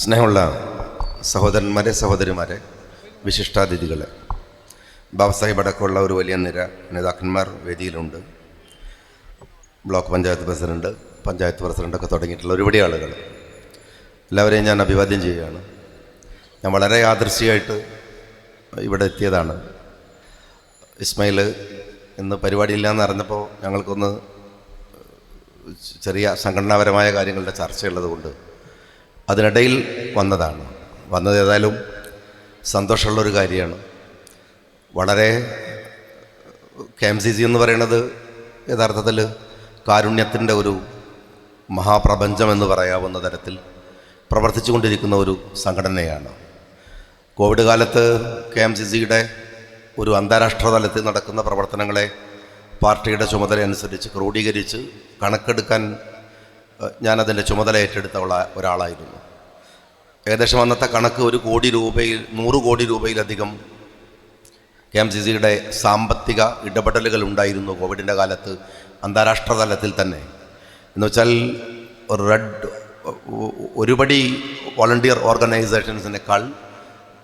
സ്നേഹമുള്ള സഹോദരന്മാരെ സഹോദരിമാരെ വിശിഷ്ടാതിഥികളെ ബാബാസാഹിബ് അടക്കമുള്ള ഒരു വലിയ നിര നേതാക്കന്മാർ വേദിയിലുണ്ട്. ബ്ലോക്ക് പഞ്ചായത്ത് പ്രസിഡന്റ് പഞ്ചായത്ത് പ്രസിഡന്റൊക്കെ തുടങ്ങിയിട്ടുള്ള ഒരുപാട് ആളുകൾ. എല്ലാവരെയും ഞാൻ അഭിവാദ്യം ചെയ്യുകയാണ്. ഞാൻ വളരെ ആദർശിയായിട്ട് ഇവിടെ എത്തിയതാണ്. ഇസ്മയിൽ ഇന്ന് പരിപാടിയില്ല അറിഞ്ഞപ്പോൾ ഞങ്ങൾക്കൊന്ന് ചെറിയ സംഘടനാപരമായ കാര്യങ്ങളുടെ ചർച്ചയുള്ളത് കൊണ്ട് അതിനിടയിൽ വന്നതാണ്. വന്നത് ഏതായാലും സന്തോഷമുള്ളൊരു കാര്യമാണ്. വളരെ കെ എം സി സി എന്ന് പറയുന്നത് യഥാർത്ഥത്തിൽ കാരുണ്യത്തിന്റെ ഒരു മഹാപ്രപഞ്ചം എന്ന് പറയാവുന്ന തരത്തിൽ പ്രവർത്തിച്ചുകൊണ്ടിരിക്കുന്ന ഒരു സംഘടനയാണ്. കോവിഡ് കാലത്ത് കെ എം സി സിയുടെ ഒരു അന്താരാഷ്ട്ര തലത്തിൽ നടക്കുന്ന പ്രവർത്തനങ്ങളെ പാർട്ടിയുടെ ചുമതല അനുസരിച്ച് ക്രോഡീകരിച്ച് കണക്കെടുക്കാൻ ഞാനതിന്റെ ചുമതല ഏറ്റെടുത്ത ഒരാളായിരുന്നു. ഏകദേശം അന്നത്തെ കണക്ക് ഒരു കോടി രൂപയിൽ നൂറ് കോടി രൂപയിലധികം കെ എം സി സിയുടെ സാമ്പത്തിക ഇടപെടലുകൾ ഉണ്ടായിരുന്നു കോവിഡിന്റെ കാലത്ത് അന്താരാഷ്ട്ര തലത്തിൽ തന്നെ. എന്ന് വെച്ചാൽ റെഡ് ഒരുപടി വോളണ്ടിയർ ഓർഗനൈസേഷൻസിനേക്കാൾ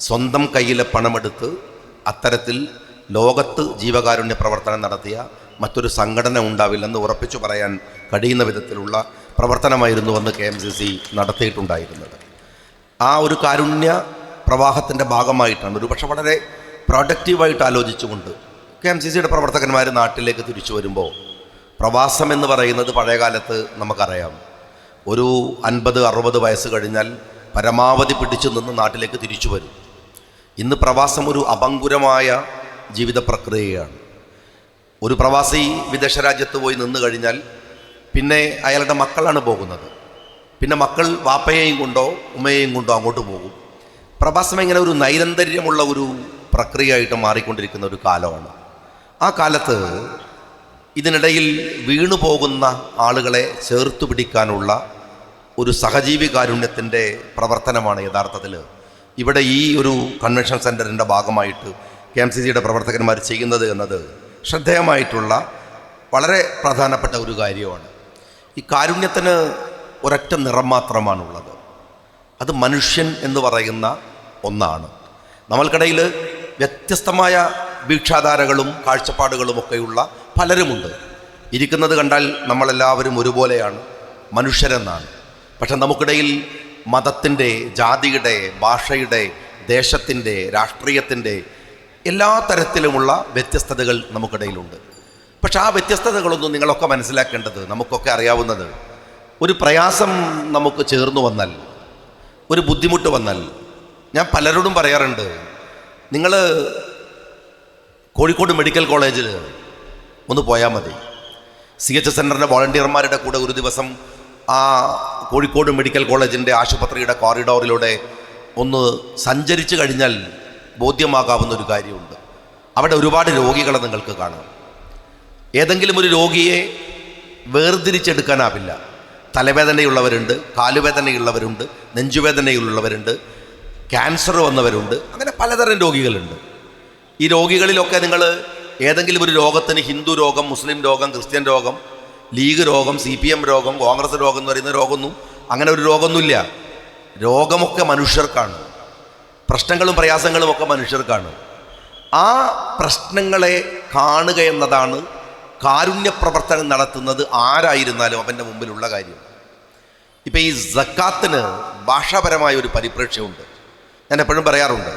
സ്വന്തം കയ്യിലെ പണമെടുത്ത് അത്തരത്തിൽ ലോകത്ത് ജീവകാരുണ്യ പ്രവർത്തനം നടത്തിയ മറ്റൊരു സംഘടന ഉണ്ടാവില്ലെന്ന് ഉറപ്പിച്ചു പറയാൻ കഴിയുന്ന വിധത്തിലുള്ള പ്രവർത്തനമായിരുന്നു അന്ന് കെ എം സി സി നടത്തിയിട്ടുണ്ടായിരുന്നത്. ആ ഒരു കാരുണ്യ പ്രവാഹത്തിന്റെ ഭാഗമായിട്ടാണ്. ഒരു പക്ഷെ വളരെ പ്രൊഡക്റ്റീവായിട്ട് ആലോചിച്ചുകൊണ്ട് കെ എം സി സിയുടെ പ്രവർത്തകന്മാർ നാട്ടിലേക്ക് തിരിച്ചു വരുമ്പോൾ പ്രവാസം എന്ന് പറയുന്നത് പഴയകാലത്ത് നമുക്കറിയാം. ഒരു അൻപത് അറുപത് വയസ്സ് കഴിഞ്ഞാൽ പരമാവധി പിടിച്ചു നിന്ന് നാട്ടിലേക്ക് തിരിച്ചു വരും. ഇന്ന് പ്രവാസം ഒരു അപങ്കുരമായ ജീവിത പ്രക്രിയയാണ്. ഒരു പ്രവാസി വിദേശ രാജ്യത്ത് പോയി നിന്ന് കഴിഞ്ഞാൽ പിന്നെ അയാളുടെ മക്കളാണ് പോകുന്നത്. പിന്നെ മക്കൾ വാപ്പയെയും കൊണ്ടോ ഉമ്മയെയും കൊണ്ടോ അങ്ങോട്ട് പോകും. പ്രഭാസം ഇങ്ങനെ ഒരു നൈരന്തര്യമുള്ള ഒരു പ്രക്രിയയായിട്ട് മാറിക്കൊണ്ടിരിക്കുന്ന ഒരു കാലമാണ്. ആ കാലത്ത് ഇതിനിടയിൽ വീണു പോകുന്ന ആളുകളെ ചേർത്തു പിടിക്കാനുള്ള ഒരു സഹജീവി കാരുണ്യത്തിന്റെ പ്രവർത്തനമാണ് യഥാർത്ഥത്തിൽ. ഇവിടെ ഈ ഒരു കൺവെൻഷൻ സെന്ററിന്റെ ഭാഗമായിട്ട് കെ എം സി സിയുടെ പ്രവർത്തകന്മാർ ചെയ്യുന്നത് എന്നത് ശ്രദ്ധേയമായിട്ടുള്ള വളരെ പ്രധാനപ്പെട്ട ഒരു കാര്യമാണ്. ഈ കാരുണ്യത്തിന് ഒരൊറ്റ നിറം മാത്രമാണുള്ളത്. അത് മനുഷ്യൻ എന്ന് പറയുന്ന ഒന്നാണ്. നമ്മൾക്കിടയിൽ വ്യത്യസ്തമായ വീക്ഷാധാരകളും കാഴ്ചപ്പാടുകളുമൊക്കെയുള്ള പലരുമുണ്ട്. ഇരിക്കുന്നത് കണ്ടാൽ നമ്മളെല്ലാവരും ഒരുപോലെയാണ് മനുഷ്യരെന്നാണ്. പക്ഷെ നമുക്കിടയിൽ മതത്തിന്റെ ജാതിയുടെ ഭാഷയുടെ ദേശത്തിന്റെ രാഷ്ട്രീയത്തിന്റെ എല്ലാ തരത്തിലുമുള്ള വ്യത്യസ്തതകൾ നമുക്കിടയിലുണ്ട്. പക്ഷെ ആ വ്യത്യസ്തതകളൊന്നും നിങ്ങളൊക്കെ മനസ്സിലാക്കേണ്ടത് നമുക്കൊക്കെ അറിയാവുന്നത് ഒരു പ്രയാസം നമുക്ക് ചേർന്നു വന്നാൽ ഒരു ബുദ്ധിമുട്ട് വന്നാൽ ഞാൻ പലരോടും പറയാറുണ്ട് നിങ്ങൾ കോഴിക്കോട് മെഡിക്കൽ കോളേജിൽ ഒന്ന് പോയാൽ മതി. സി എച്ച് സെന്ററിന്റെ വോളണ്ടിയർമാരുടെ കൂടെ ഒരു ദിവസം ആ കോഴിക്കോട് മെഡിക്കൽ കോളേജിന്റെ ആശുപത്രിയുടെ കോറിഡോറിലൂടെ ഒന്ന് സഞ്ചരിച്ചു കഴിഞ്ഞാൽ ബോധ്യമാകാവുന്ന ഒരു കാര്യമുണ്ട്. അവിടെ ഒരുപാട് രോഗികളെ നിങ്ങൾക്ക് കാണാം. ഏതെങ്കിലും ഒരു രോഗിയെ വേർതിരിച്ചെടുക്കാനാവില്ല. തലവേദനയുള്ളവരുണ്ട് കാലുവേദനയുള്ളവരുണ്ട് നെഞ്ചുവേദനയുള്ളവരുണ്ട് ക്യാൻസർ വന്നവരുണ്ട് അങ്ങനെ പലതരം രോഗികളുണ്ട്. ഈ രോഗികളിലൊക്കെ നിങ്ങൾ ഏതെങ്കിലും ഒരു രോഗത്തിന് ഹിന്ദു രോഗം മുസ്ലിം രോഗം ക്രിസ്ത്യൻ രോഗം ലീഗ് രോഗം സി പി എം രോഗം കോൺഗ്രസ് രോഗം എന്ന് പറയുന്ന രോഗമൊന്നും അങ്ങനെ ഒരു രോഗമൊന്നുമില്ല. രോഗമൊക്കെ മനുഷ്യർക്കാണ്. പ്രശ്നങ്ങളും പ്രയാസങ്ങളും ഒക്കെ മനുഷ്യർക്കാണ്. ആ പ്രശ്നങ്ങളെ കാണുക എന്നതാണ് കാരുണ്യ പ്രവർത്തനം നടത്തുന്നത് ആരായിരുന്നാലും അവന്റെ മുമ്പിലുള്ള കാര്യം. ഇപ്പം ഈ സക്കാത്തിന് ഭാഷാപരമായ ഒരു പരിപ്രേക്ഷ്യമുണ്ട്. ഞാൻ എപ്പോഴും പറയാറുണ്ട്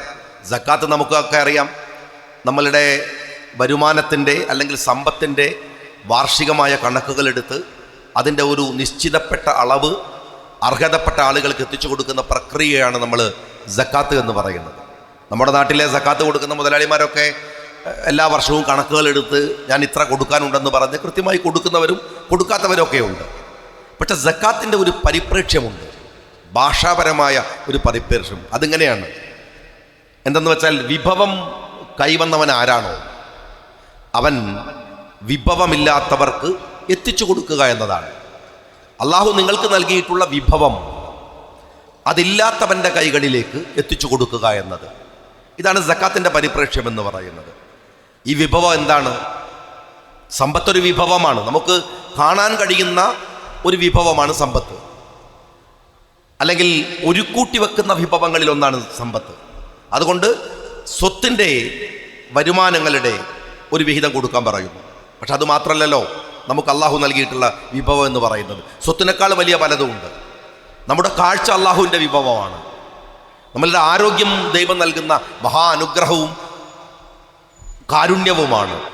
സക്കാത്ത് നമുക്കൊക്കെ അറിയാം നമ്മളുടെ വരുമാനത്തിന്റെ അല്ലെങ്കിൽ സമ്പത്തിന്റെ വാർഷികമായ കണക്കുകളെടുത്ത് അതിന്റെ ഒരു നിശ്ചിതപ്പെട്ട അളവ് അർഹതപ്പെട്ട ആളുകൾക്ക് എത്തിച്ചു കൊടുക്കുന്ന പ്രക്രിയയാണ് നമ്മൾ സക്കാത്ത് എന്ന് പറയുന്നത്. നമ്മുടെ നാട്ടിലെ സക്കാത്ത് കൊടുക്കുന്ന മുതലാളിമാരൊക്കെ എല്ലാ വർഷവും കണക്കുകൾ എടുത്ത് ഞാൻ ഇത്ര കൊടുക്കാനുണ്ടെന്ന് പറഞ്ഞ് കൃത്യമായി കൊടുക്കുന്നവരും കൊടുക്കാത്തവരൊക്കെ ഉണ്ട് പക്ഷെ ജക്കാത്തിന്റെ ഒരു പരിപ്രേക്ഷ്യമുണ്ട്. ഭാഷാപരമായ ഒരു പരിപ്രേക്ഷ്യം. അതിങ്ങനെയാണ്. എന്തെന്ന് വെച്ചാൽ വിഭവം കൈവന്നവൻ ആരാണോ അവൻ വിഭവമില്ലാത്തവർക്ക് എത്തിച്ചു കൊടുക്കുക എന്നതാണ്. അള്ളാഹു നിങ്ങൾക്ക് നൽകിയിട്ടുള്ള വിഭവം അതില്ലാത്തവന്റെ കൈകളിലേക്ക് എത്തിച്ചു കൊടുക്കുക എന്നത്. ഇതാണ് സക്കാത്തിന്റെ പരിപ്രേക്ഷ്യം എന്ന് പറയുന്നത്. ഈ വിഭവം എന്താണ്? സമ്പത്തൊരു വിഭവമാണ്. നമുക്ക് കാണാൻ കഴിയുന്ന ഒരു വിഭവമാണ് സമ്പത്ത്. അല്ലെങ്കിൽ ഒരു കൂട്ടി വെക്കുന്ന വിഭവങ്ങളിലൊന്നാണ് സമ്പത്ത്. അതുകൊണ്ട് സ്വത്തിന്റെ വരുമാനങ്ങളുടെ ഒരു വിഹിതം കൊടുക്കാൻ പറയുന്നു. പക്ഷെ അത് മാത്രമല്ലല്ലോ നമുക്ക് അള്ളാഹു നൽകിയിട്ടുള്ള വിഭവം എന്ന് പറയുന്നത്. സ്വത്തിനേക്കാൾ വലിയ പലതുമുണ്ട്. നമ്മുടെ കാഴ്ച അള്ളാഹുവിന്റെ വിഭവമാണ്. നമ്മളുടെ ആരോഗ്യം ദൈവം നൽകുന്ന മഹാ അനുഗ്രഹവും കാരുണ്യവുമാണ്.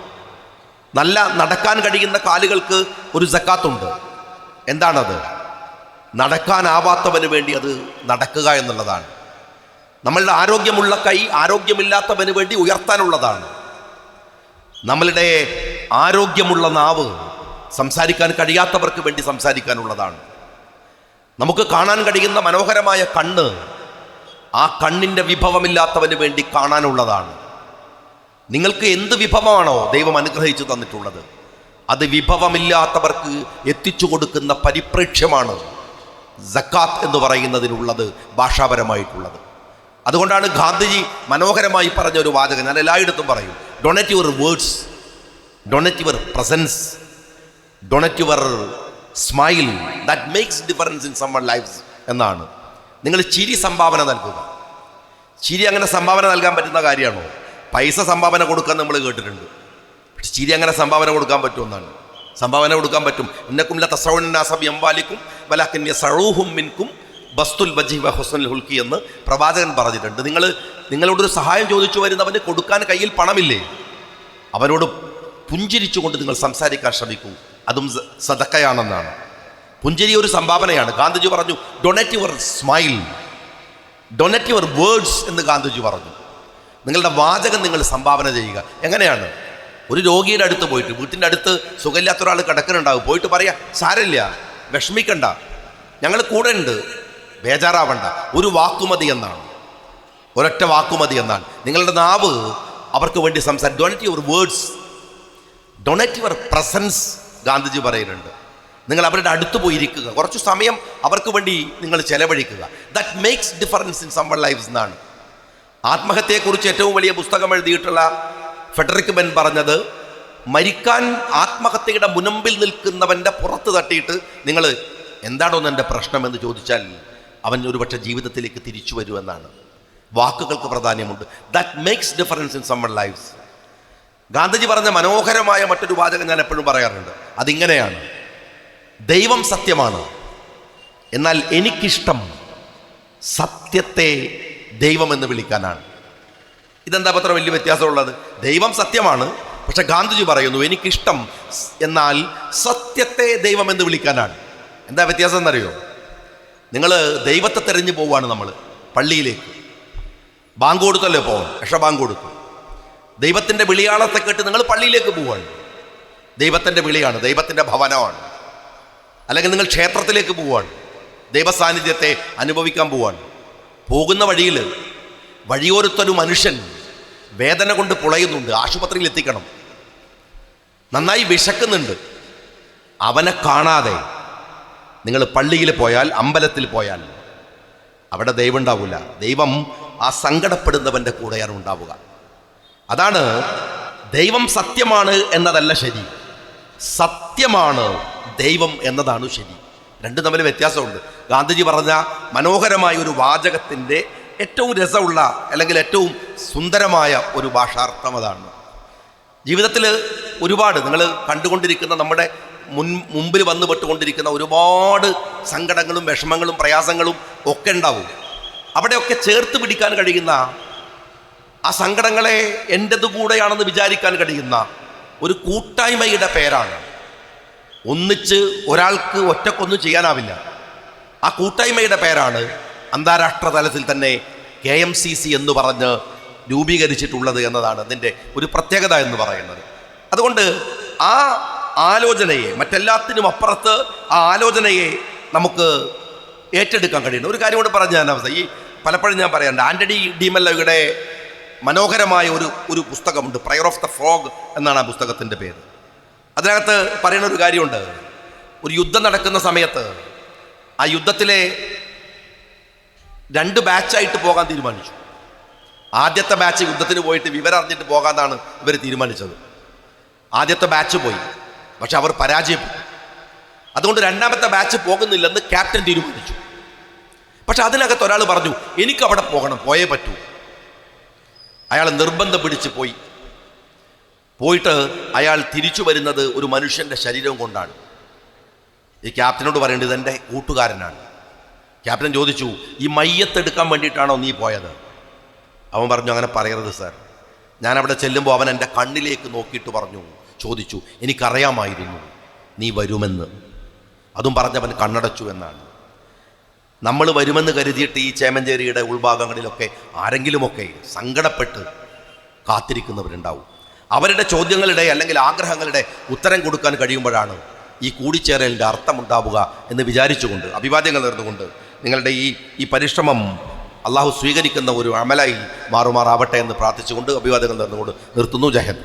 നല്ല നടക്കാൻ കഴിയുന്ന കാലുകൾക്ക് ഒരു ജക്കാത്തുണ്ട് എന്താണത്? നടക്കാനാവാത്തവന് വേണ്ടി അത് നടക്കുക എന്നുള്ളതാണ്. നമ്മളുടെ ആരോഗ്യമുള്ള കൈ ആരോഗ്യമില്ലാത്തവന് വേണ്ടി ഉയർത്താനുള്ളതാണ്. നമ്മളുടെ ആരോഗ്യമുള്ള നാവ് സംസാരിക്കാൻ കഴിയാത്തവർക്ക് വേണ്ടി സംസാരിക്കാനുള്ളതാണ്. നമുക്ക് കാണാൻ കഴിയുന്ന മനോഹരമായ കണ്ണ് ആ കണ്ണിന്റെ വിഭവമില്ലാത്തവന് വേണ്ടി കാണാനുള്ളതാണ്. നിങ്ങൾക്ക് എന്ത് വിഭവമാണോ ദൈവം അനുഗ്രഹിച്ചു തന്നിട്ടുള്ളത്? അത് വിഭവമില്ലാത്തവർക്ക് എത്തിച്ചു കൊടുക്കുന്ന പരിപ്രേക്ഷ്യമാണ് ജക്കാത്ത് എന്ന് പറയുന്നതിനുള്ളത് ഭാഷാപരമായിട്ടുള്ളത്. അതുകൊണ്ടാണ് ഗാന്ധിജി മനോഹരമായി പറഞ്ഞ ഒരു വാചകം ഞാൻ എല്ലായിടത്തും പറയും donate your words donate your presence donate your smile that makes difference in someone life എന്നാണ്. നിങ്ങൾ ചിരി സംഭാവന നൽകുക. ചിരി അങ്ങനെ സംഭാവന നൽകാൻ പറ്റുന്ന കാര്യമാണോ? പൈസ സംഭാവന കൊടുക്കാൻ നമ്മൾ കേട്ടിട്ടുണ്ട്. പക്ഷെ ചിരി അങ്ങനെ സംഭാവന കൊടുക്കാൻ പറ്റുമെന്നാണ് സംഭാവന കൊടുക്കാൻ പറ്റും. ഇന്നക്കും തസൗനാസം എംവാലിക്കും വലാക്കിന്റെ സഴൂഹും മിൻകും ബസ്തുൽ ബജീവ ഹുസൻ ഹുൽക്കി എന്ന് പ്രവാചകൻ പറഞ്ഞിട്ടുണ്ട്. നിങ്ങൾ നിങ്ങളോടൊരു സഹായം ചോദിച്ചു വരുന്നവന് കൊടുക്കാൻ കയ്യിൽ പണമില്ലേ? അവനോട് പുഞ്ചിരിച്ചുകൊണ്ട് നിങ്ങൾ സംസാരിക്കാൻ ശ്രമിക്കൂ. അതും സതക്കയാണെന്നാണ് പുഞ്ചിരി ഒരു സംഭാവനയാണ്. ഗാന്ധിജി പറഞ്ഞു donate your smile donate your words എന്ന് ഗാന്ധിജി പറഞ്ഞു. നിങ്ങളുടെ വാചകം നിങ്ങൾ സംഭാവന ചെയ്യുക. എങ്ങനെയാണ്? ഒരു രോഗിയുടെ അടുത്ത് പോയിട്ട് വീട്ടിന്റെ അടുത്ത് സുഖമില്ലാത്ത ഒരാൾ കിടക്കുന്നുണ്ടാവും. പോയിട്ട് പറയാ സാരമില്ല വിഷമിക്കണ്ട. ഞങ്ങൾ കൂടെ ഉണ്ട്. ബേജാറാവണ്ട. ഒരു വാക്കുമതി എന്നാണ്. ഒരൊറ്റ വാക്കുമതി എന്നാണ്. നിങ്ങളുടെ നാവ് അവർക്ക് വേണ്ടി സംസാരിക്കും donate your words donate your presence Gandhiji പറയുന്നുണ്ട്. നിങ്ങൾ അവരുടെ അടുത്ത് പോയിരിക്കുക. കുറച്ച് സമയം അവർക്ക് വേണ്ടി നിങ്ങൾ ചെലവഴിക്കുക. That makes difference in someone's lives എന്നാണ്. ആത്മഹത്യയെക്കുറിച്ച് ഏറ്റവും വലിയ പുസ്തകം എഴുതിയിട്ടുള്ള ഫെഡറിക് ബെൻ പറഞ്ഞത് മരിക്കാൻ ആത്മഹത്യയുടെ മുനമ്പിൽ നിൽക്കുന്നവന്റെ പുറത്ത് തട്ടിയിട്ട് നിങ്ങൾ എന്താണോന്ന് എന്റെ പ്രശ്നമെന്ന് ചോദിച്ചാൽ അവൻ ഒരുപക്ഷെ ജീവിതത്തിലേക്ക് തിരിച്ചു വരുമെന്നാണ് വാക്കുകൾക്ക് പ്രാധാന്യമുണ്ട്. That makes difference in someone's lives Gandhiji പറഞ്ഞ മനോഹരമായ മറ്റൊരു വാചകം ഞാൻ എപ്പോഴും പറയാറുണ്ട്. അതിങ്ങനെയാണ്. ദൈവം സത്യമാണ്. എന്നാൽ എനിക്കിഷ്ടം സത്യത്തെ ദൈവമെന്ന് വിളിക്കാനാണ്. ഇതെന്താ പത്ര വലിയ വ്യത്യാസമുള്ളത്? ദൈവം സത്യമാണ്. പക്ഷെ ഗാന്ധിജി പറയുന്നു എനിക്കിഷ്ടം എന്നാൽ സത്യത്തെ ദൈവമെന്ന് വിളിക്കാനാണ്. എന്താ വ്യത്യാസം എന്നറിയോ? നിങ്ങൾ ദൈവത്തെ തെരഞ്ഞു പോവുകയാണ് നമ്മൾ പള്ളിയിലേക്ക്. ബാങ്ക് കൊടുത്തല്ലേ പോകാം പക്ഷെ ബാങ്ക് കൊടുത്തു ദൈവത്തിന്റെ വിളിയാളത്തെ കേട്ട് നിങ്ങൾ പള്ളിയിലേക്ക് പോവുകയാണ് ദൈവത്തിന്റെ വിളിയാണ് ദൈവത്തിന്റെ ഭവനമാണ്. അല്ലെങ്കിൽ നിങ്ങൾ ക്ഷേത്രത്തിലേക്ക് പോവുകയാണ് ദൈവസാന്നിധ്യത്തെ അനുഭവിക്കാൻ പോവാണ്. പോകുന്ന വഴിയിൽ വഴിയോരത്തൊരു മനുഷ്യൻ വേദന കൊണ്ട് പുളയുന്നുണ്ട്. ആശുപത്രിയിൽ എത്തിക്കണം. നന്നായി വിശക്കുന്നുണ്ട്. അവനെ കാണാതെ നിങ്ങൾ പള്ളിയിൽ പോയാൽ അമ്പലത്തിൽ പോയാൽ അവിടെ ദൈവം ഉണ്ടാവില്ല ദൈവം ആ സങ്കടപ്പെടുന്നവന്റെ കൂടെയാണ് ഉണ്ടാവുക. അതാണ് ദൈവം സത്യമാണ് എന്നതല്ല ശരി. സത്യമാണ് ദൈവം എന്നതാണ് ശരി. രണ്ടും തമ്മിൽ വ്യത്യാസമുണ്ട്. ഗാന്ധിജി പറഞ്ഞ മനോഹരമായ ഒരു വാചകത്തിന്റെ ഏറ്റവും രസമുള്ള അല്ലെങ്കിൽ ഏറ്റവും സുന്ദരമായ ഒരു ഭാഷാർത്ഥം അതാണ്. ജീവിതത്തിൽ ഒരുപാട് നിങ്ങൾ കണ്ടുകൊണ്ടിരിക്കുന്ന നമ്മുടെ മുൻ മുമ്പിൽ വന്നു പെട്ടുകൊണ്ടിരിക്കുന്ന ഒരുപാട് സങ്കടങ്ങളും വിഷമങ്ങളും പ്രയാസങ്ങളും ഒക്കെ ഉണ്ടാവും. അവിടെയൊക്കെ ചേർത്ത് പിടിക്കാൻ കഴിയുന്ന ആ സങ്കടങ്ങളെ എന്റെത് കൂടെയാണെന്ന് വിചാരിക്കാൻ കഴിയുന്ന ഒരു കൂട്ടായ്മയുടെ പേരാണ് ഒന്നിച്ച് ഒരാൾക്ക് ഒറ്റക്കൊന്നും ചെയ്യാനാവില്ല. ആ കൂട്ടായ്മയുടെ പേരാണ് അന്താരാഷ്ട്ര തലത്തിൽ തന്നെ കെ എം സി സി എന്ന് പറഞ്ഞ് രൂപീകരിച്ചിട്ടുള്ളത് എന്നതാണ് അതിന്റെ ഒരു പ്രത്യേകത എന്ന് പറയുന്നത്. അതുകൊണ്ട് ആ ആലോചനയെ മറ്റെല്ലാത്തിനും അപ്പുറത്ത് ആ ആലോചനയെ നമുക്ക് ഏറ്റെടുക്കാൻ കഴിയുന്നു. ഒരു കാര്യം കൂടെ പറഞ്ഞു ഞാൻ അവസ്ഥ ഈ പലപ്പോഴും ഞാൻ പറയാറുണ്ട് ആന്റണി ഡിമല്ലയുടെ മനോഹരമായ ഒരു ഒരു പുസ്തകമുണ്ട് പ്രയർ ഓഫ് ദ ഫ്രോഗ് എന്നാണ് ആ പുസ്തകത്തിന്റെ പേര്. അതിനകത്ത് പറയുന്ന ഒരു കാര്യമുണ്ട്. ഒരു യുദ്ധം നടക്കുന്ന സമയത്ത് ആ യുദ്ധത്തിലെ രണ്ട് ബാച്ചായിട്ട് പോകാൻ തീരുമാനിച്ചു. ആദ്യത്തെ ബാച്ച് യുദ്ധത്തിന് പോയിട്ട് വിവരം അറിഞ്ഞിട്ട് പോകാമെന്നാണ് ഇവർ തീരുമാനിച്ചത്. ആദ്യത്തെ ബാച്ച് പോയി. പക്ഷെ അവർ പരാജയപ്പെട്ടു. അതുകൊണ്ട് രണ്ടാമത്തെ ബാച്ച് പോകുന്നില്ലെന്ന് ക്യാപ്റ്റൻ തീരുമാനിച്ചു. പക്ഷെ അതിനകത്ത് ഒരാൾ പറഞ്ഞു എനിക്ക് അവിടെ പോകണം പോയേ പറ്റൂ. അയാൾ നിർബന്ധം പിടിച്ച് പോയി. പോയിട്ട് അയാൾ തിരിച്ചു വരുന്നത് ഒരു മനുഷ്യന്റെ ശരീരം കൊണ്ടാണ്. ഈ ക്യാപ്റ്റനോട് പറയേണ്ടത് എന്റെ കൂട്ടുകാരനാണ്. ക്യാപ്റ്റൻ ചോദിച്ചു ഈ മയ്യത്തെടുക്കാൻ വേണ്ടിയിട്ടാണോ നീ പോയത്? അവൻ പറഞ്ഞു അങ്ങനെ പറയരുത് സാർ. ഞാൻ അവിടെ ചെല്ലുമ്പോൾ അവൻ എന്റെ കണ്ണിലേക്ക് നോക്കിയിട്ട് പറഞ്ഞു ചോദിച്ചു എനിക്കറിയാമായിരുന്നു നീ വരുമെന്ന്. അതും പറഞ്ഞവൻ കണ്ണടച്ചു എന്നാണ്. നമ്മൾ വരുമെന്ന് കരുതിയിട്ട് ഈ ചേമഞ്ചേരിയുടെ ഉൾഭാഗങ്ങളിലൊക്കെ ആരെങ്കിലുമൊക്കെ സങ്കടപ്പെട്ട് കാത്തിരിക്കുന്നവരുണ്ടാവും. അവരുടെ ചോദ്യങ്ങളുടെ അല്ലെങ്കിൽ ആഗ്രഹങ്ങളുടെ ഉത്തരം കൊടുക്കാൻ കഴിയുമ്പോഴാണ് ഈ കൂടിച്ചേരലിന്റെ അർത്ഥമുണ്ടാവുക എന്ന് വിചാരിച്ചുകൊണ്ട് അഭിവാദ്യങ്ങൾ നേർന്നുകൊണ്ട് നിങ്ങളുടെ ഈ ഈ പരിശ്രമം അള്ളാഹു സ്വീകരിക്കുന്ന ഒരു അമലായി മാറുമാറാവട്ടെ എന്ന് പ്രാർത്ഥിച്ചുകൊണ്ട് അഭിവാദ്യങ്ങൾ നേർന്നുകൊണ്ട് നിർത്തുന്നു. ജഹൻ